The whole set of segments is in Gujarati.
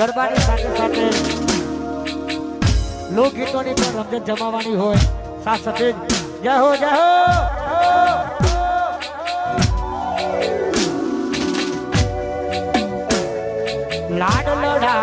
गरबा लोकगीतों ने रमजन जमा हो सफ़ेद जय हो जय हो लाड लड़ा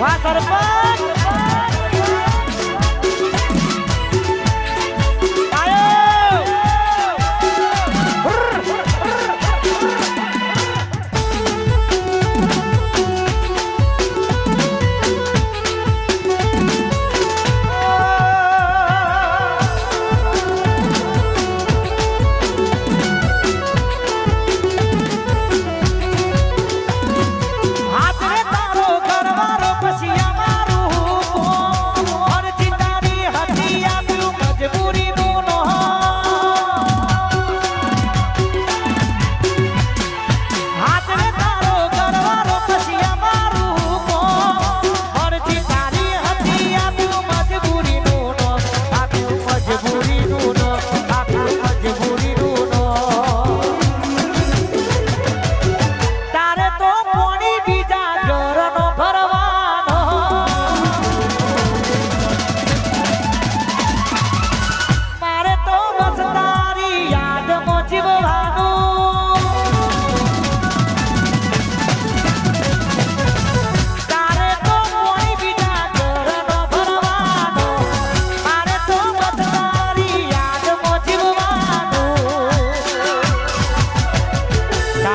હા સરપંચ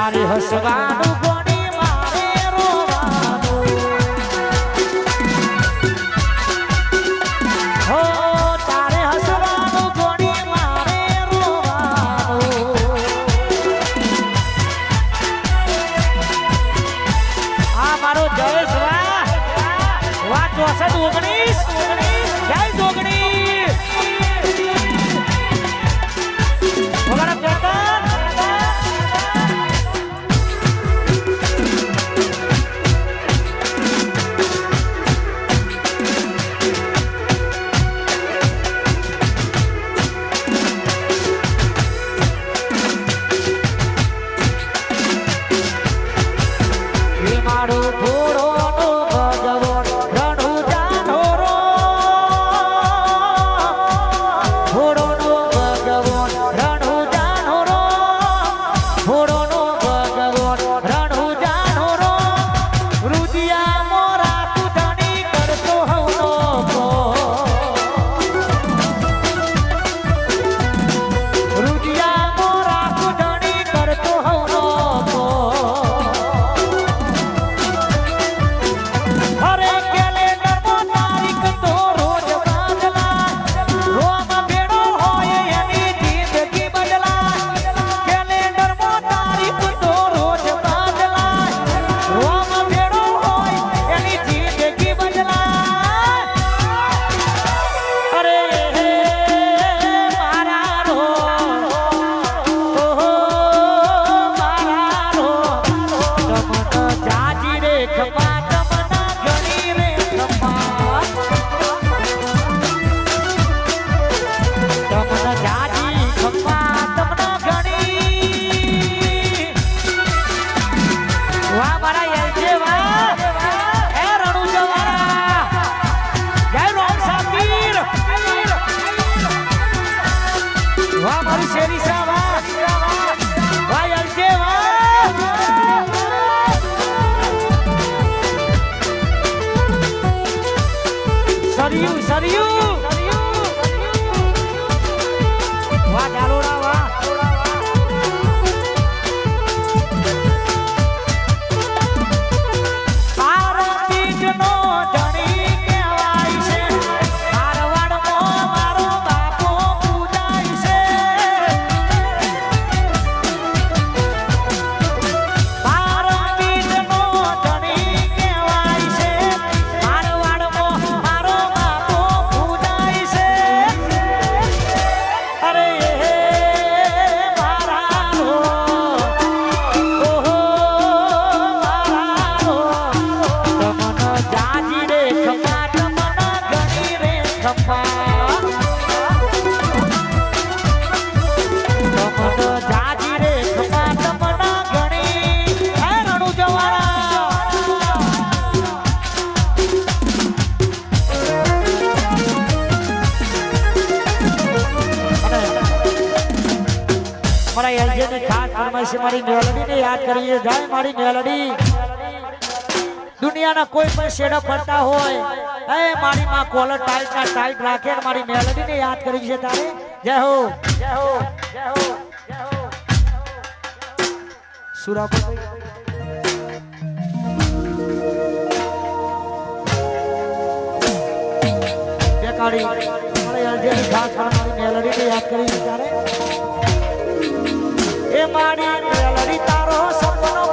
મારે હસવાનું કોણી મારે તારે હસવાનું કોણી મારે રોવાનું? મારો જયેશ વાહ વાહ ચોસઠ ઓગણીસ ઓગણીસ? જય ઓગણીસ. મારા એલજેની ખાસ ફરમાઈશ મારી મેલડીને યાદ કરીએ જાય મારી મેલડી દુનિયાના કોઈ પણ શેડો ફરતા હોય એ મારી માં કોલર ટાઈટ ના ટાઈટ રાખે અને મારી મેલડી ને યાદ કરી છે તારે. જય હો. જય હો જય હો જય હો સુરાપુર બેકારી મારે અરજેની ખાસ મારી મેલડીને યાદ કરી તારે. એ મારી મેલડી, તારો સપનો